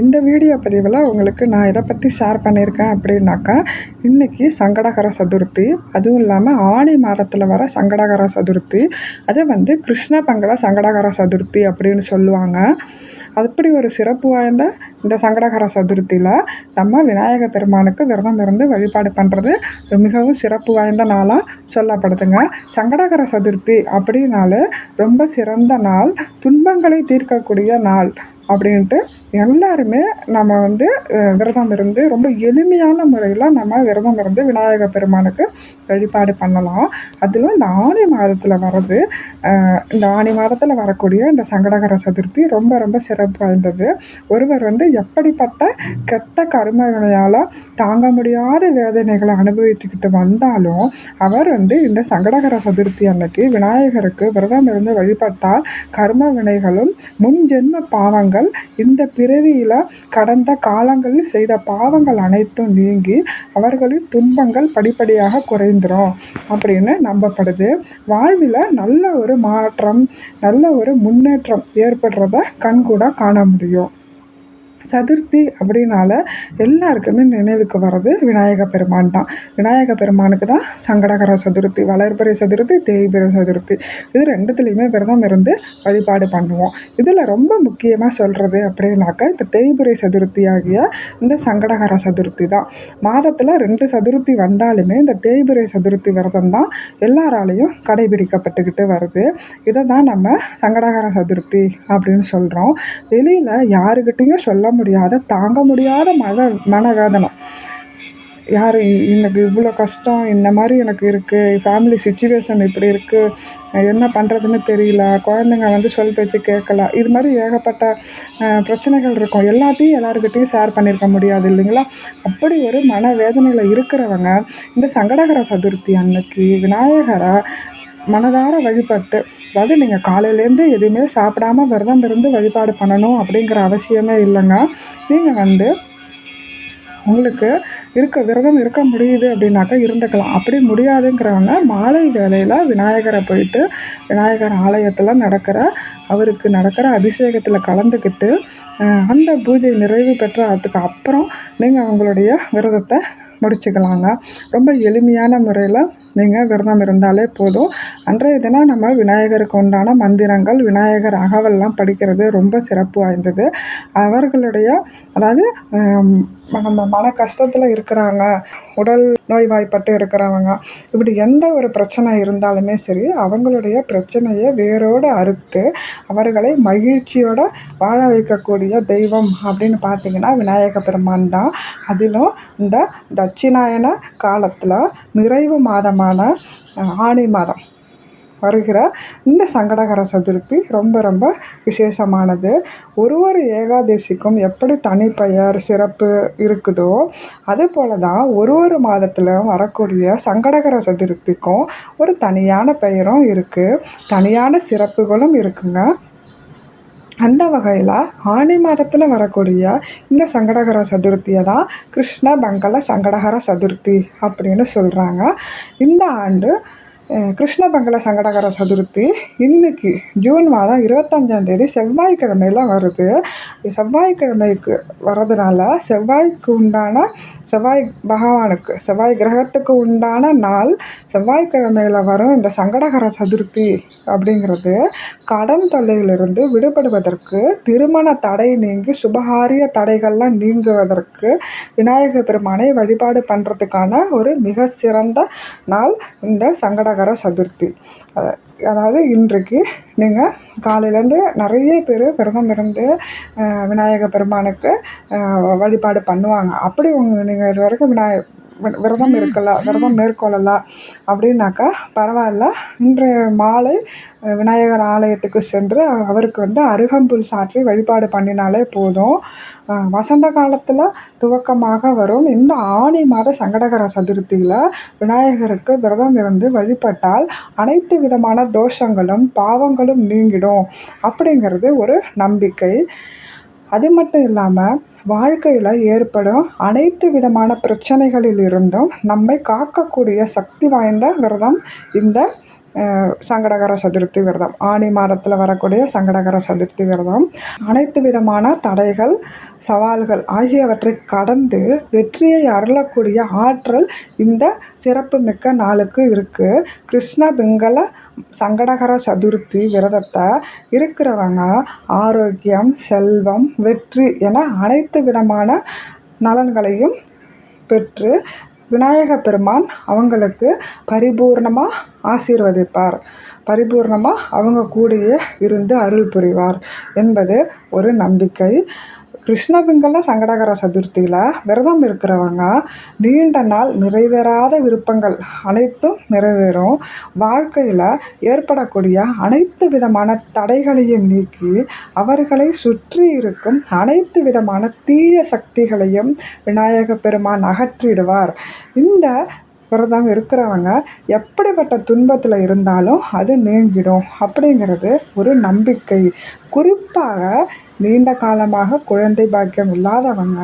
இந்த வீடியோ பதிவில் உங்களுக்கு நான் இதை பற்றி ஷேர் பண்ணியிருக்கேன் அப்படின்னாக்கா இன்றைக்கி சங்கடகர சதுர்த்தி. அதுவும் இல்லாமல் ஆணி மாதத்தில் வர சங்கடகர சதுர்த்தி. அது வந்து கிருஷ்ண பங்கல சங்கடகர சதுர்த்தி அப்படின்னு சொல்லுவாங்க. அப்படி ஒரு சிறப்பு வாய்ந்த இந்த சங்கடகர சதுர்த்தியில் நம்ம விநாயக பெருமானுக்கு விரதம் இருந்து வழிபாடு பண்ணுறது மிகவும் சிறப்பு வாய்ந்த நாளாக சொல்லப்படுதுங்க. சங்கடகர சதுர்த்தி அப்படின்னாலே ரொம்ப சிறந்த நாள் துன்பங்களை தீர்க்கக்கூடிய நாள். அப்படின்ட்டு எல்லாருமே நம்ம வந்து விரதம் இருந்து ரொம்ப எளிமையான முறையில் நம்ம விரதம் இருந்து விநாயக பெருமானுக்கு வழிபாடு பண்ணலாம். அதிலும் இந்த ஆணி மாதத்தில் வர்றது இந்த ஆணி மாதத்தில் வரக்கூடிய இந்த சங்கடகர சதுர்த்தி ரொம்ப ரொம்ப சிறப்பு வாய்ந்தது. ஒருவர் வந்து எப்படிப்பட்ட கெட்ட கரும வினையால் தாங்க முடியாத வேதனைகளை அனுபவித்துக்கிட்டு வந்தாலும் அவர் வந்து இந்த சங்கடகர சதுர்த்தி அன்னைக்கு விநாயகருக்கு விரதம் இருந்து வழிபட்டால் கர்ம வினைகளும் முன்ஜென்ம பாவங்கள் நீங்கள் இந்த பிறவியில் கடந்த காலங்களில் செய்த பாவங்கள் அனைத்தும் நீங்கி அவர்களின் துன்பங்கள் படிப்படியாக குறைந்துடும் அப்படின்னு நம்பப்படுது. வாழ்வில் நல்ல ஒரு மாற்றம் நல்ல ஒரு முன்னேற்றம் ஏற்படுறத கண்கூட காண முடியும். சதுர்த்தி அப்படின்னால எல்லாருக்குமே நினைவுக்கு வர்றது விநாயக பெருமான் தான். விநாயக பெருமானுக்கு தான் சங்கடகர சதுர்த்தி வளர்பிறை சதுர்த்தி தேய்பிறை சதுர்த்தி. இது ரெண்டுத்துலேயுமே விரதம் இருந்து வழிபாடு பண்ணுவோம். இதில் ரொம்ப முக்கியமாக சொல்கிறது அப்படின்னாக்கா இந்த தேய்பிறை சதுர்த்தி ஆகிய இந்த சங்கடகர சதுர்த்தி தான். மாதத்தில் ரெண்டு சதுர்த்தி வந்தாலுமே இந்த தேய்பிறை சதுர்த்தி விரதம் தான் எல்லாராலையும் கடைபிடிக்கப்பட்டுக்கிட்டு வருது. இதை தான் நம்ம சங்கடகர சதுர்த்தி அப்படின்னு சொல்கிறோம் வெளியில் யாருக்கிட்டேயும் சொல்ல முடியாத தாங்க முடியாத மன மனவேதனை. யார் எனக்கு இவ்வளோ கஷ்டம் இந்த மாதிரி எனக்கு இருக்குது ஃபேமிலி சுச்சுவேஷன் இப்படி இருக்குது என்ன பண்ணுறதுன்னு தெரியல குழந்தைங்க வந்து சொல் பேச்சு கேட்கல இது மாதிரி ஏகப்பட்ட பிரச்சனைகள் இருக்கும். எல்லாத்தையும் எல்லாருக்கிட்டையும் ஷேர் பண்ணியிருக்க முடியாது இல்லைங்களா? அப்படி ஒரு மனவேதனையில் இருக்கிறவங்க இந்த சங்கடகர சதுர்த்தி அன்னைக்கு விநாயகரை மனதார வழிபட்டு அதாவது நீங்கள் காலையிலேருந்து எதுவுமே சாப்பிடாம விரதம் இருந்து வழிபாடு பண்ணணும் அப்படிங்கிற அவசியமே இல்லைங்க. நீங்கள் வந்து உங்களுக்கு இருக்க விரதம் இருக்க முடியுது அப்படின்னாக்கா இருந்துக்கலாம். அப்படி முடியாதுங்கிறவங்க மாலை வேலையில் விநாயகரை போயிட்டு விநாயகர் ஆலயத்தில் நடக்கிற அவருக்கு நடக்கிற அபிஷேகத்தில் கலந்துக்கிட்டு அந்த பூஜை நிறைவு பெற்ற அதுக்கு அப்புறம் நீங்கள் அவங்களுடைய விரதத்தை முடிச்சுக்கலாங்க. ரொம்ப எளிமையான முறையில் நீங்கள் விரதம் இருந்தாலே போதும். அன்றைய தினம் நம்ம விநாயகருக்கு உண்டான மந்திரங்கள் விநாயகர் அகவல்லாம் படிக்கிறது ரொம்ப சிறப்பு வாய்ந்தது. அவர்களுடைய அதாவது நம்ம மன கஷ்டத்தில் இருக்கிறாங்க உடல் நோய்வாய்ப்பட்டு இருக்கிறவங்க இப்படி எந்த ஒரு பிரச்சனை இருந்தாலுமே சரி அவங்களுடைய பிரச்சனையை வேரோடு அறுத்து அவர்களை மகிழ்ச்சியோடு வாழ வைக்கக்கூடிய தெய்வம் அப்படின்னு பார்த்தீங்கன்னா விநாயக பெருமான் தான். அதிலும் இந்த தட்சிணாயன காலத்தில் நிறைவு மாதமான ஆணி மாதம். வருகிற இந்த சங்கடகர சதுர்த்தி ரொம்ப ரொம்ப விசேஷமானது. ஒரு ஒரு ஏகாதசிக்கும் எப்படி தனிப்பெயர் சிறப்பு இருக்குதோ அது போல தான் ஒரு ஒரு மாதத்தில் வரக்கூடிய சங்கடகர சதுர்த்திக்கும் ஒரு தனியான பெயரும் இருக்குது தனியான சிறப்புகளும் இருக்குங்க. அந்த வகையில் ஆனி மாதத்தில் வரக்கூடிய இந்த சங்கடகர சதுர்த்தியை தான் கிருஷ்ண பங்கல சங்கடகர சதுர்த்தி அப்படின்னு சொல்கிறாங்க இந்த ஆண்டு கிருஷ்ணபங்கல சங்கடகர சதுர்த்தி. இன்னைக்கு ஜூன் மாதம் இருபத்தஞ்சாந்தேதி செவ்வாய்க்கிழமையில் வருது. செவ்வாய்க்கிழமைக்கு வர்றதுனால செவ்வாய்க்கு உண்டான செவ்வாய் பகவானுக்கு செவ்வாய் கிரகத்துக்கு உண்டான நாள் செவ்வாய்க்கிழமையில் வரும். இந்த சங்கடகர சதுர்த்தி அப்படிங்கிறது கடன் தொல்லையிலிருந்து விடுபடுவதற்கு திருமண தடை நீங்கி சுபகாரிய தடைகள்லாம் நீங்குவதற்கு விநாயகர் பெருமானை வழிபாடு பண்ணுறதுக்கான ஒரு மிக சிறந்த நாள் இந்த சங்கடகர சதுர்த்தி. அதாவது இன்றைக்கு நீங்கள் காலையிலேருந்து நிறைய பேர் விரதம் இருந்து விநாயகர் பெருமானுக்கு வழிபாடு பண்ணுவாங்க. அப்படி உங்கள் நீங்கள் இது வரைக்கும் விநாய விரதம் இருக்கல விரதம் மேற்கொள்ளலாம் அப்படின்னாக்கா பரவாயில்ல. இன்று மாலை விநாயகர் ஆலயத்துக்கு சென்று அவருக்கு வந்து அருகம்புல் சாற்றி வழிபாடு பண்ணினாலே போதும். வசந்த காலத்தில் துவக்கமாக வரும். இந்த ஆணி மாத சங்கடகர சதுர்த்தியில் விநாயகருக்கு விரதம் இருந்து வழிபட்டால் அனைத்து விதமான தோஷங்களும் பாவங்களும் நீங்கிடும் அப்படிங்கிறது ஒரு நம்பிக்கை. அது மட்டும் இல்லாமல் வாழ்க்கையில் ஏற்படும் அனைத்து விதமான பிரச்சனைகளில் இருந்தும் நம்மை காக்கக்கூடிய சக்தி வாய்ந்த விரதம் இந்த சங்கடகர சதுர்த்தி விரதம். ஆனி மாதத்தில் வரக்கூடிய சங்கடகர சதுர்த்தி விரதம். அனைத்து விதமான தடைகள் சவால்கள் ஆகியவற்றை கடந்து வெற்றியை அருளக்கூடிய ஆற்றல் இந்த சிறப்பு மிக்க நாளுக்கு இருக்குது கிருஷ்ண பிங்கள சங்கடகர சதுர்த்தி விரதத்தை இருக்கிறவங்க ஆரோக்கியம் செல்வம் வெற்றி என அனைத்து விதமான நலன்களையும் பெற்று விநாயக பெருமான் அவங்களுக்கு பரிபூர்ணமாக ஆசீர்வதிப்பார். பரிபூர்ணமாக அவங்க கூடயே இருந்து அருள் புரிவார் என்பது ஒரு நம்பிக்கை. கிருஷ்ணபிங்கல சங்கடகர சதுர்த்தியில் விரதம் இருக்கிறவங்க நீண்ட நாள் நிறைவேறாத விருப்பங்கள் அனைத்தும் நிறைவேறும். வாழ்க்கையில் ஏற்படக்கூடிய அனைத்து விதமான தடைகளையும் நீக்கி அவர்களை சுற்றி இருக்கும் அனைத்து விதமான தீய சக்திகளையும் விநாயக பெருமான் அகற்றிடுவார். இந்த விரதம் இருக்கிறவங்க எப்படிப்பட்ட துன்பத்தில் இருந்தாலும் அது நீங்கிடும். அப்படிங்கிறது ஒரு நம்பிக்கை. குறிப்பாக நீண்ட காலமாக குழந்தை பாக்கியம் இல்லாதவங்க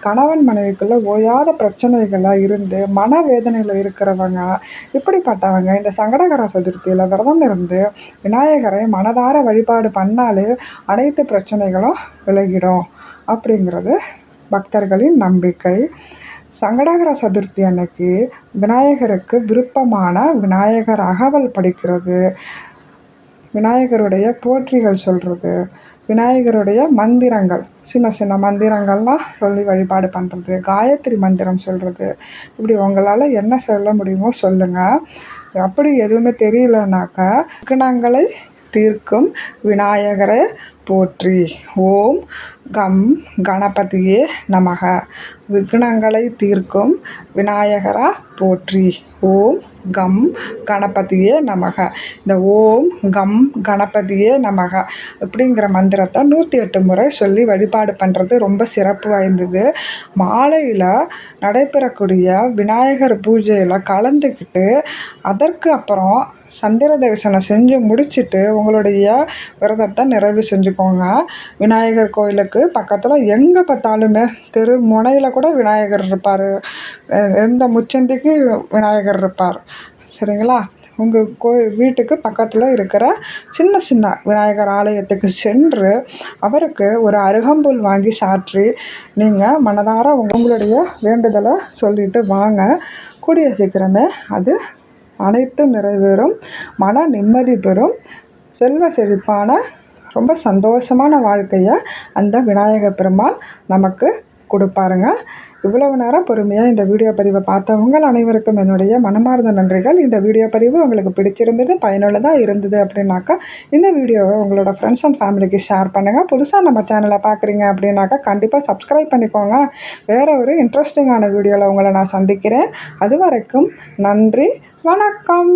கணவன் மனைவிக்குள்ள ஓயாத பிரச்சனைகளாக இருந்து மனவேதனையில் இருக்கிறவங்க இப்படிப்பட்டவங்க இந்த சங்கடகர சதுர்த்தியில் விரதம் இருந்து விநாயகரை மனதார வழிபாடு பண்ணாலே அனைத்து பிரச்சனைகளும் விலகிடும். அப்படிங்கிறது பக்தர்களின் நம்பிக்கை. சங்கடகர சதுர்த்தி அன்னைக்கு விநாயகருக்கு விருப்பமான விநாயகர் அகவல் படிக்கிறது. விநாயகருடைய போற்றிகள் சொல்கிறது விநாயகருடைய மந்திரங்கள். சின்ன சின்ன மந்திரங்கள்லாம் சொல்லி வழிபாடு பண்ணுறது காயத்ரி மந்திரம் சொல்கிறது இப்படி உங்களால் என்ன சொல்ல முடியுமோ சொல்லுங்கள் அப்படி எதுவுமே தெரியலனாக்கா கிணங்களை தீர்க்கும் விநாயகரை போற்றி. ஓம் கம் கணபதியே நமக. விக்னங்களை தீர்க்கும் விநாயகரா போற்றி. ஓம் கம் கணபதியே நமக. இந்த ஓம் கம் கணபதியே நமக அப்படிங்கிற மந்திரத்தை நூற்றி எட்டு முறை சொல்லி வழிபாடு பண்ணுறது ரொம்ப சிறப்பு வாய்ந்தது. மாலையில் நடைபெறக்கூடிய விநாயகர் பூஜையில் கலந்துக்கிட்டு அதற்கு அப்புறம் சந்திர தரிசனம் செஞ்சு முடிச்சிட்டு உங்களுடைய விரதத்தை நிறைவு செஞ்சு போங்க. விநாயகர் கோயிலுக்கு பக்கத்தில் எங்கே பார்த்தாலுமே தெரு முனையில் கூட விநாயகர் இருப்பார். எந்த முச்சந்திக்கு விநாயகர் இருப்பார். சரிங்களா? உங்கள் கோயில் வீட்டுக்கு பக்கத்தில் இருக்கிற சின்ன சின்ன விநாயகர் ஆலயத்துக்கு சென்று அவருக்கு ஒரு அருகம்புல் வாங்கி சாற்றி நீங்கள் மனதார உங்களுடைய வேண்டுதலை சொல்லிட்டு வாங்க. கூடிய சீக்கிரமே அது அனைத்தும் நிறைவேறும். மன நிம்மதி பெறும். செல்வ செழிப்பான ரொம்ப சந்தோஷமான வாழ்க்கையை அந்த விநாயக பெருமான் நமக்கு கொடுப்பாருங்க. இவ்வளவு நேரம் பொறுமையாக இந்த வீடியோ பதிவை பார்த்தவங்கள் அனைவருக்கும் என்னுடைய மனமார்ந்த நன்றிகள். இந்த வீடியோ பதிவு உங்களுக்கு பிடிச்சிருந்தது பயனுள்ளதாக இருந்தது அப்படின்னாக்கா இந்த வீடியோவை உங்களோட ஃப்ரெண்ட்ஸ் அண்ட் ஃபேமிலிக்கு ஷேர் பண்ணுங்கள் புதுசாக நம்ம சேனலை பார்க்குறீங்க அப்படின்னாக்கா கண்டிப்பாக சப்ஸ்கிரைப் பண்ணிக்கோங்க. வேறு ஒரு இன்ட்ரெஸ்டிங்கான வீடியோவில் உங்களை நான் சந்திக்கிறேன். அது வரைக்கும் நன்றி வணக்கம்.